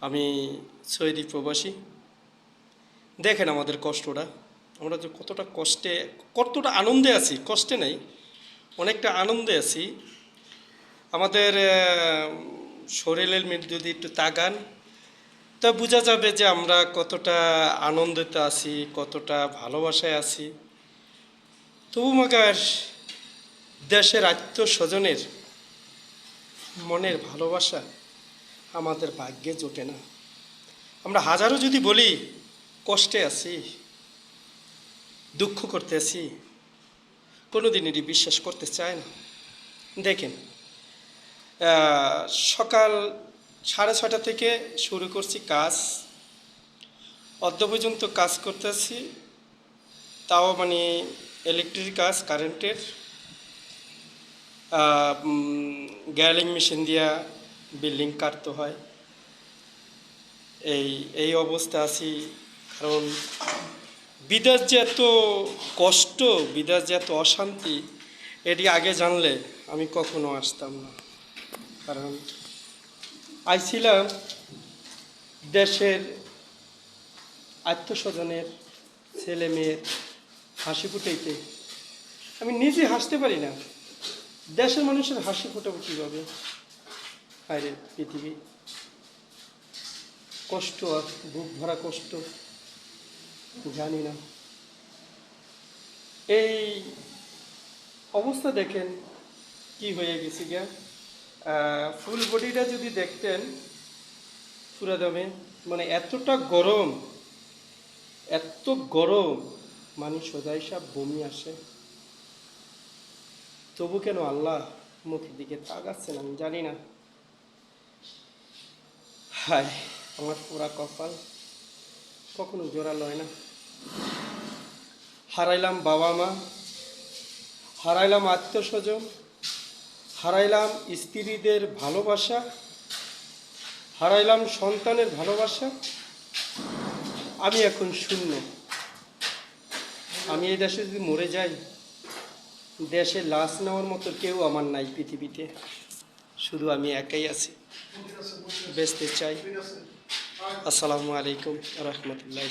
আমি সৌদি প্রবাসী। দেখেন আমাদের কষ্টটা। আমরা যে কতটা কষ্টে, কতটা আনন্দে আছি, কষ্টে নেই, অনেকটা আনন্দে আছি। আমাদের শরীরের যদি একটু তাগান তা বোঝা যাবে যে আমরা কতটা আনন্দিত আছি, কতটা ভালোবাসায় আছি। তবু মাগার দেশের আত্মস্বজনের মনের ভালোবাসা আমাদের ভাগ্যে জোটে না। আমরা হাজারো যদি বলি, কষ্টে আছি, দুঃখ করতে আছি, কোনোদিন এটি বিশ্বাস করতে চায় না। দেখেন সকাল সাড়ে ছটা থেকে শুরু করছি কাজ, অর্ধ পর্যন্ত কাজ করতেছি তাও মানে ইলেকট্রিক কাজ কারেন্টের গ্যালিং মেশিন দিয়া বিল্ডিং কাটতে হয়। এই এই অবস্থা আছি, কারণ বিদেশ যে এত কষ্ট, বিদেশ যে এত অশান্তি, এটি আগে জানলে আমি কখনো আসতাম না। কারণ আইছিলাম দেশের আত্মস্বজনের ছেলে মেয়ের হাসি ফুটাইতে। আমি নিজে হাসতে পারি না। দেশের মানুষের হাসি ফোটাবো কীভাবে? হায়রে পৃথিবী। কষ্ট আর বুক ভরা কষ্ট, জানি না। এই অবস্থা দেখেন কি হয়ে গেছে গিয়া। ফুল বডিটা যদি দেখতেন পুরা দমে মানে এতটা গরম, এত গরম, মানুষ সদাই সব বমি আসে। তবু কেন আল্লাহ মুখের দিকে তাকাচ্ছেন আমি জানি না। হায় আমার পুরা কপাল কখনো জোড়া লয় না। হারাইলাম বাবা মা, হারাইলাম আত্মস্বজন হারাইলাম স্ত্রীদের ভালোবাসা, হারাইলাম সন্তানের ভালোবাসা। আমি এখন শূন্য। আমি এই দেশে যদি মরে যাই, দেশে লাশ নেওয়ার মতো কেউ আমার নাই পৃথিবীতে। শুধু আমি একাই আছি। বেচতে চাই। আসসালামু আলাইকুম রহমতুল্লাহ